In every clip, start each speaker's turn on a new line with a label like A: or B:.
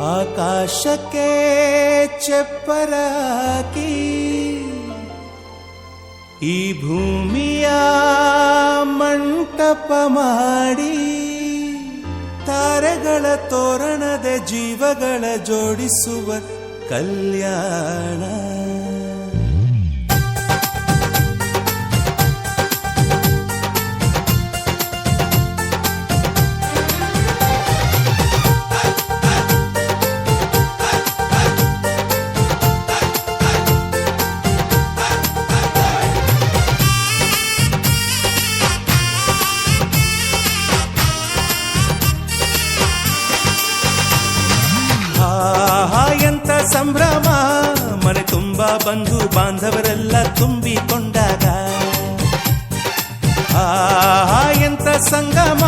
A: ಆಕಾಶಕ್ಕೆ ಚೆಪ್ಪರಾಕಿ ಈ ಭೂಮಿಯ ಮಂಟಪ ಮಾಡಿ ತಾರೆಗಳ ತೋರಣದ ಜೀವಗಳ ಜೋಡಿಸುವ ಕಲ್ಯಾಣ. ಸಂಭ್ರಮ. ಮನೆ ತುಂಬಾ ಬಂಧು ಬಾಂಧವರೆಲ್ಲ ತುಂಬಿಕೊಂಡಾಗ. ಆ ಎಂತ ಸಂಗಮ.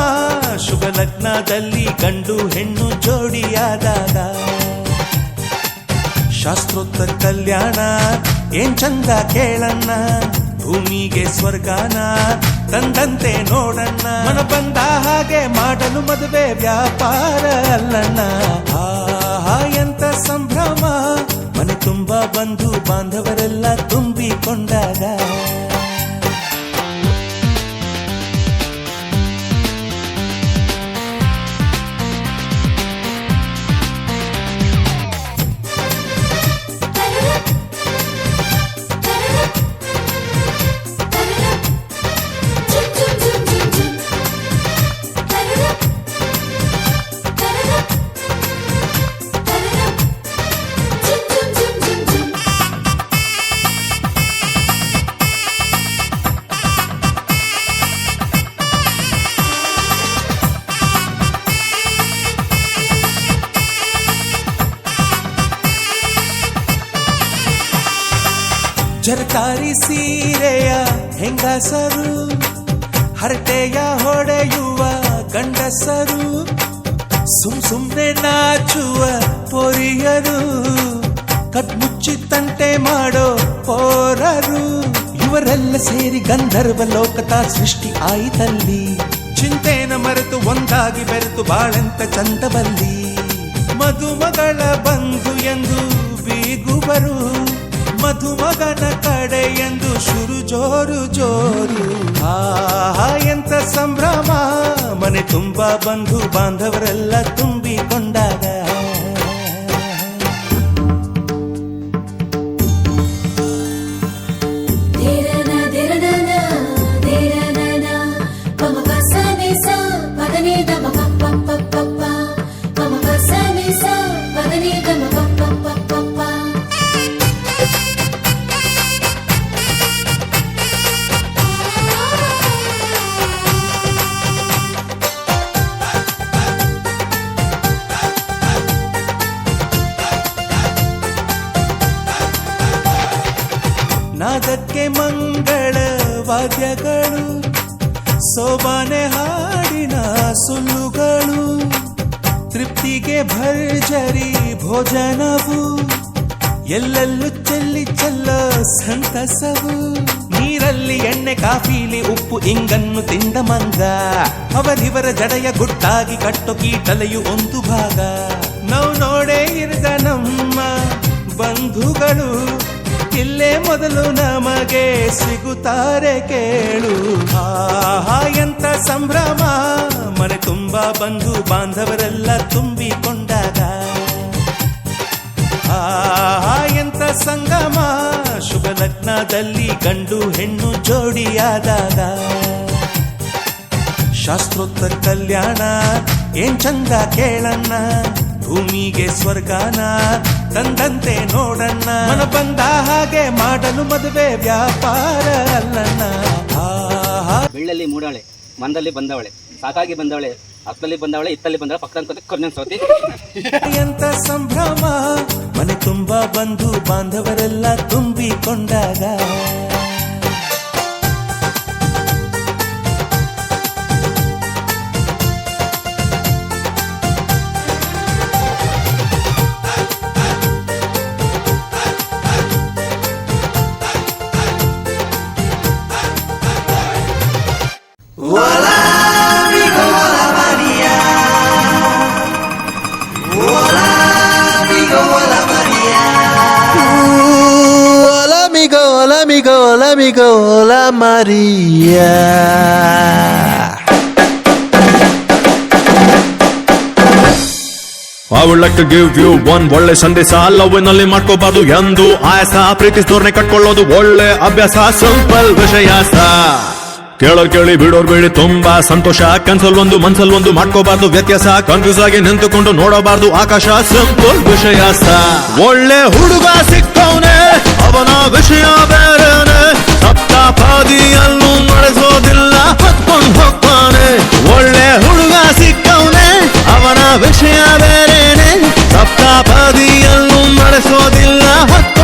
A: ಶುಭ ಲಗ್ನದಲ್ಲಿ ಗಂಡು ಹೆಣ್ಣು ಜೋಡಿಯಾದಾಗ. ಶಾಸ್ತ್ರೋತ್ತ ಕಲ್ಯಾಣ, ಏನ್ ಚಂದ ಕೇಳಣ್ಣ. ಭೂಮಿಗೆ ಸ್ವರ್ಗಾನ ತಂದಂತೆ ನೋಡಣ್ಣ. ಮನ ಬಂದ ಹಾಗೆ ಮಾಡಲು ಮದುವೆ ವ್ಯಾಪಾರ ಅಲ್ಲಣ್ಣ. ಆಹಾ ಎಂತ ಸಂಭ್ರಮ. ಮನೆ ತುಂಬಾ ಬಂಧು ಬಾಂಧವರೆಲ್ಲ ತುಂಬಿಕೊಂಡಾಗ. ಜರಕಾರಿ ಸೀರೆಯ ಹೆಂಗಸರು, ಹರಟೆಯ ಹೊಡೆಯುವ ಗಂಡಸರು, ಸುಮ್ ಸುಮ್ನೆ ನಾಚುವ ಪೊರಿಯರು ಕದ್ಮುಚ್ಚಿತಂತೆ ಮಾಡೋ ಪೋರರು. ಇವರೆಲ್ಲ ಸೇರಿ ಗಂಧರ್ವ ಲೋಕದ ಸೃಷ್ಟಿ ಆಯಿತಲ್ಲಿ. ಚಿಂತೆನ ಮರೆತು ಒಂದಾಗಿ ಬೆರೆತು ಬಾಳೆಂತ ಚಂದವಲ್ಲಿ. ಮಧುಮಗಳ ಬಂಧು ಎಂದು ಬೀಗುವರು. ಮಧುಮಗನ ಕಡೆ ಎಂದು ಶುರು ಜೋರು ಜೋರು ಆಹಾ ಎಂತ ಸಂಭ್ರಮ ಮನೆ ತುಂಬಾ ಬಂಧು ಬಾಂಧವರೆಲ್ಲ ತುಂಬಿಕೊಂಡಾಗ ನಾದಕ್ಕೆ ವಾದ್ಯಗಳು ಸೋಬಾನೆ ಹಾಡಿನ ಸುಳ್ಳುಗಳು, ತೃಪ್ತಿಗೆ ಭರ್ಜರಿ ಭೋಜನವು, ಎಲ್ಲೆಲ್ಲೂ ಚೆಲ್ಲಿ ಚೆಲ್ಲ ಸಂತಸವು. ನೀರಲ್ಲಿ ಎಣ್ಣೆ, ಕಾಫಿಲಿ, ಉಪ್ಪು, ಇಂಗನ್ನು ತಿಂದ ಮಂಗ ಅವರಿವರ ಜಡೆಯ ಗುಟ್ಟಾಗಿ ಕಟ್ಟು ಕೀಟಲೆಯು ಒಂದು ಭಾಗ. ನಾವು ನೋಡೇ ಇರದ ನಮ್ಮ ಬಂಧುಗಳು ಇಲ್ಲೇ ಮೊದಲು ನಮಗೆ ಸಿಗುತ್ತಾರೆ ಕೇಳು. ಆಹಾ ಎಂತ ಸಂಭ್ರಮ. ಮನೆ ತುಂಬ ಬಂಧು ಬಾಂಧವರೆಲ್ಲ ತುಂಬಿಕೊಂಡಾಗ. ಆಹಾ ಎಂತ ಸಂಗಮ. ಶುಭ ಲಗ್ನದಲ್ಲಿ ಗಂಡು ಹೆಣ್ಣು ಜೋಡಿಯಾದಾಗ. ಶಾಸ್ತ್ರೋತ್ತ ಕಲ್ಯಾಣ, ಏನ್ ಚಂದ ಕೇಳಣ್ಣ. ಭೂಮಿಗೆ ಸ್ವರ್ಗಾನ ತಂದಂತೆ ನೋಡಣ್ಣ. ಮನ ಬಂದ ಹಾಗೆ ಮಾಡಲು ಮದುವೆ ವ್ಯಾಪಾರ ಅಲ್ಲಣ್ಣ.
B: ಬೆಳ್ಳಲ್ಲಿ ಮೂಡಾಳೆ ಮಂದಲ್ಲಿ ಬಂದವಳೆ ಸಾಕಾಗಿ ಬಂದವಳೆ ಅತ್ತಲ್ಲಿ ಬಂದವಳೆ ಇತ್ತಲ್ಲಿ ಬಂದವಳೆ ಪಕ್ಕದ ಕೊನೆ ಸೋತಿ.
A: ಎಂತ ಸಂಭ್ರಮ ಮನೆ ತುಂಬಾ ಬಂಧು ಬಾಂಧವರೆಲ್ಲ ತುಂಬಿಕೊಂಡಾಗ. Amigo, me go, La Maria.
C: Would like give you one ಒಳ್ಳೆ ಸಂದೇಶ ಲವ್ನಲ್ಲಿ ಮಾಡ್ಕೋಬಾರ್ದು ಎಂದು ಆಯಾಸ. ಪ್ರೀತಿಸಿದೋರ್ನೆ ಕಟ್ಕೊಳ್ಳೋದು ಒಳ್ಳೆ ಅಭ್ಯಾಸ. ಸಿಂಪಲ್ ವಿಷಯಾಸ. ಕೇಳೋ ಕೇಳಿ ಬಿಡೋರ್ ಬೇಡಿ ತುಂಬಾ ಸಂತೋಷ. ಕನ್ಸಲ್ ಒಂದು ಮನ್ಸಲ್ ಒಂದು ಮಾಡ್ಕೋಬಾರ್ದು ವ್ಯತ್ಯಾಸ. ಕನ್ಫ್ಯೂಸ್ ಆಗಿ ನಿಂತುಕೊಂಡು ನೋಡಬಾರ್ದು ಆಕಾಶ. ಸಿಂಪಲ್ ವಿಷಯಾಸ. ಒಳ್ಳೆ ಹುಡುಗ ಸಿಕ್ಕವನೆ ಅವನ ವಿಷಯ ಬೇರೆನೆ. ಸಪ್ತಾಪಾದಿಯಲ್ಲೂ ನಡೆಸೋದಿಲ್ಲ. ಹೊತ್ಕೊಂಡ್ ಹೋಗ್ತಾನೆ. ಒಳ್ಳೆ ಹುಡುಗ ಸಿಕ್ಕವನೆ. ಅವನ ವಿಷಯ ಬೇರೆನೆ. ಸಪ್ತಾಪದಿಯಲ್ಲೂ ನಡೆಸೋದಿಲ್ಲ. ಹೊತ್ಕೊಂಡ್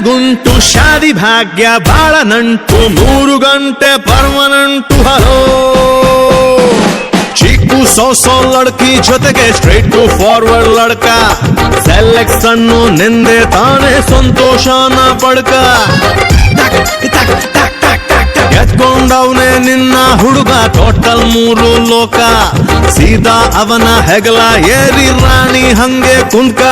C: ಯಾರಿಗುಂಟು ಶಾದಿ ಭಾಗ್ಯ ಬಾಳ ನಂಟು, ಮೂರು ಗಂಟೆ permanent, hello. Chikku so so Ladki ಜೊತೆಗೆ ಸ್ಟ್ರೈಟ್ ಟು ಫಾರ್ವರ್ಡ್ ಲಡ್ಕ. ಸೆಲೆಕ್ಷನ್ ನಿಂದೆ ತಾನೇ ಸಂತೋಷನ ಪಡ್ಕ. ಎತ್ಕೊಂಡವನೆ ನಿನ್ನ ಹುಡುಗ ಟೋಟಲ್ ಮೂರು ಲೋಕ. ಸೀದಾ ಅವನ ಹೆಗಲ ಏರಿ ರಾಣಿ ಹಂಗೆ ಕುಂತ್ಕ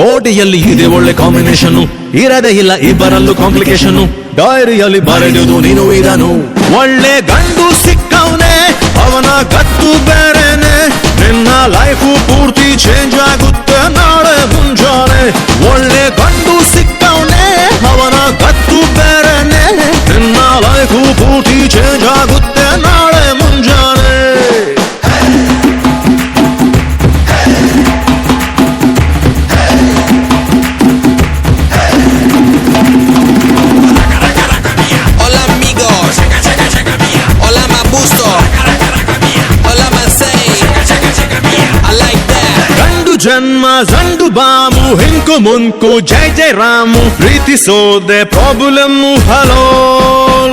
C: ಕೋಟಿಯಲ್ಲಿ ಇದೆ ಒಳ್ಳೆ ಕಾಂಬಿನೇಷನ್ ಇರದೇ ಇಲ್ಲ ಇಬ್ಬರಲ್ಲೂ ಕಾಂಪ್ಲಿಕೇಶನ್ ಡೈರಿಯಲ್ಲಿ ಬರೆಯುವುದು ನೀನು ಇದನು ಒಳ್ಳೆ ಗಂಡು ಸಿಕ್ಕವನೆ ಅವನ ಗತ್ತು ಬೇರೆನೆ ನಿನ್ನ ಲೈಫು ಪೂರ್ತಿ ಚೇಂಜ್ ಆಗುತ್ತೆ ನಾಳೆ ಮುಂಜಾನೆ ಒಳ್ಳೆ ಗಂಡು ಸಿಕ್ಕವನೆ ಅವನ ಗತ್ತು ಬೇರೆನೆ ನಿನ್ನ ಲೈಫು ಪೂರ್ತಿ ಚೇಂಜ್ ಆಗುತ್ತೆ ಬಾಮು ಹಿಂಕು ಮುಂಕು ಜೈ ಜೈ ರಾಮು ಪ್ರೀತಿಸೋದೆ problem hello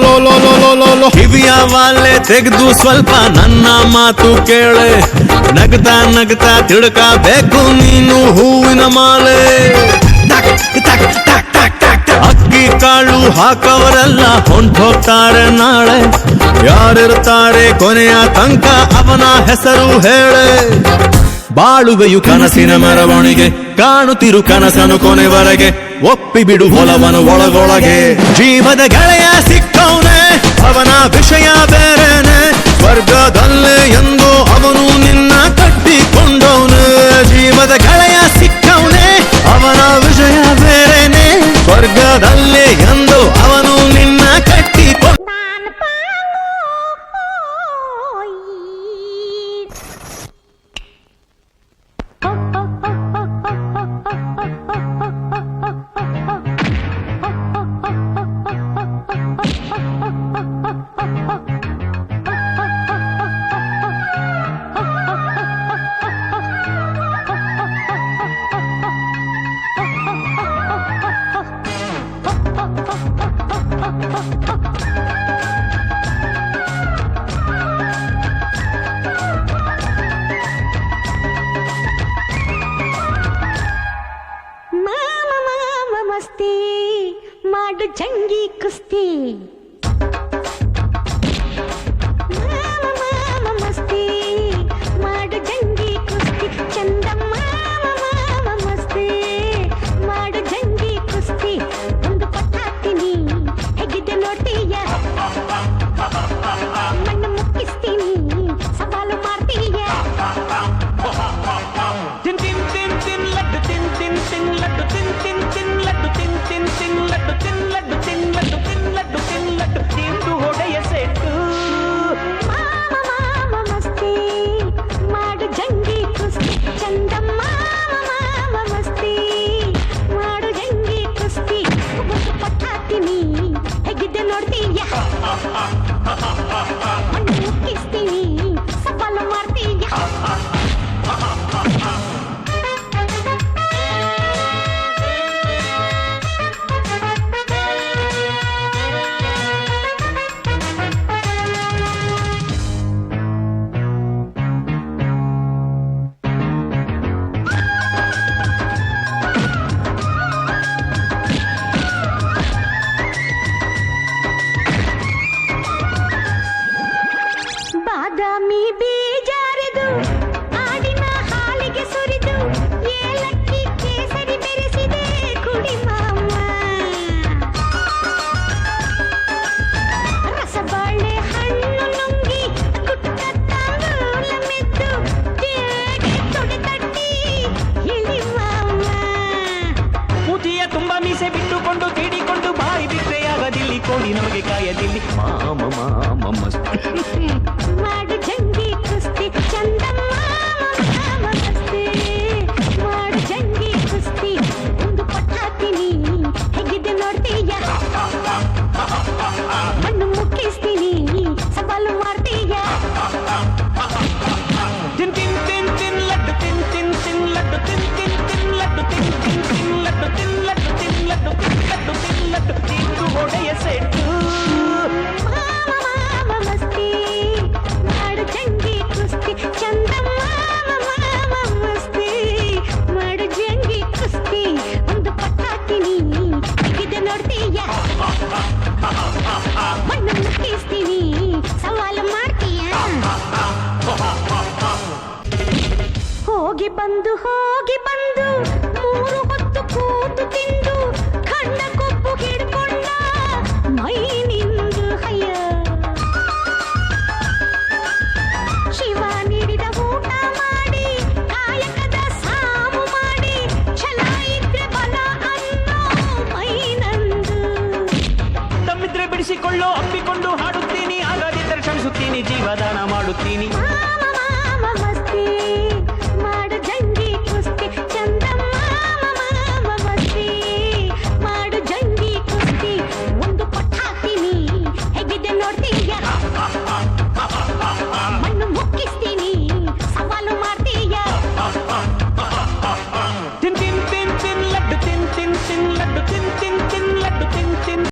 C: low low low low low low ಕಿವಿಯ ವಾಲೆ ತೆಗೆದು ಸ್ವಲ್ಪ ನನ್ನ ಮಾತು ಕೇಳೆ ನಗ್ತಾ ನಗ್ತಾ ತಿಳ್ಕಬೇಕು ನೀನು ಹೂವಿನ ಮಾಲೆ ಟಕ್ ಟಕ್ ಟಕ್ ಟಕ್ ಟಕ್ ಟಕ್. ಅಕ್ಕಿ ಕಾಳು ಹಾಕವರೆಲ್ಲ ಹೊಂಟೋಗ್ತಾರೆ ನಾಳೆ ಯಾರಿರ್ತಾರೆ ಕೊನೆಯ ತನಕ ಅವನ ಹೆಸರು ಹೇಳೆ ಬಾಳುವೆಯು ಕನಸಿನ ಮೆರವಣಿಗೆ, ಕಾಣುತ್ತಿರು ಕನಸನು ಕೊನೆವರೆಗೆ. ಒಪ್ಪಿ ಬಿಡು ಹೊಲವನು ಒಳಗೊಳಗೆ. ಜೀವದ ಗೆಳೆಯ ಸಿಕ್ಕವನೆ, ಅವನ ವಿಷಯ ಬೇರೆನೆ. ಸ್ವರ್ಗದಲ್ಲೇ ಎಂದು ಅವನು ನಿನ್ನ ಕಟ್ಟಿಕೊಂಡವನು. ಜೀವದ
D: ರಂಗಿ ಕುಸ್ತಿ ಮಾಮ ಮಾಮ ಮಸ್ತಿ
E: 哈哈哈哈哈哈。
D: ಲಿಲ್ಲಿ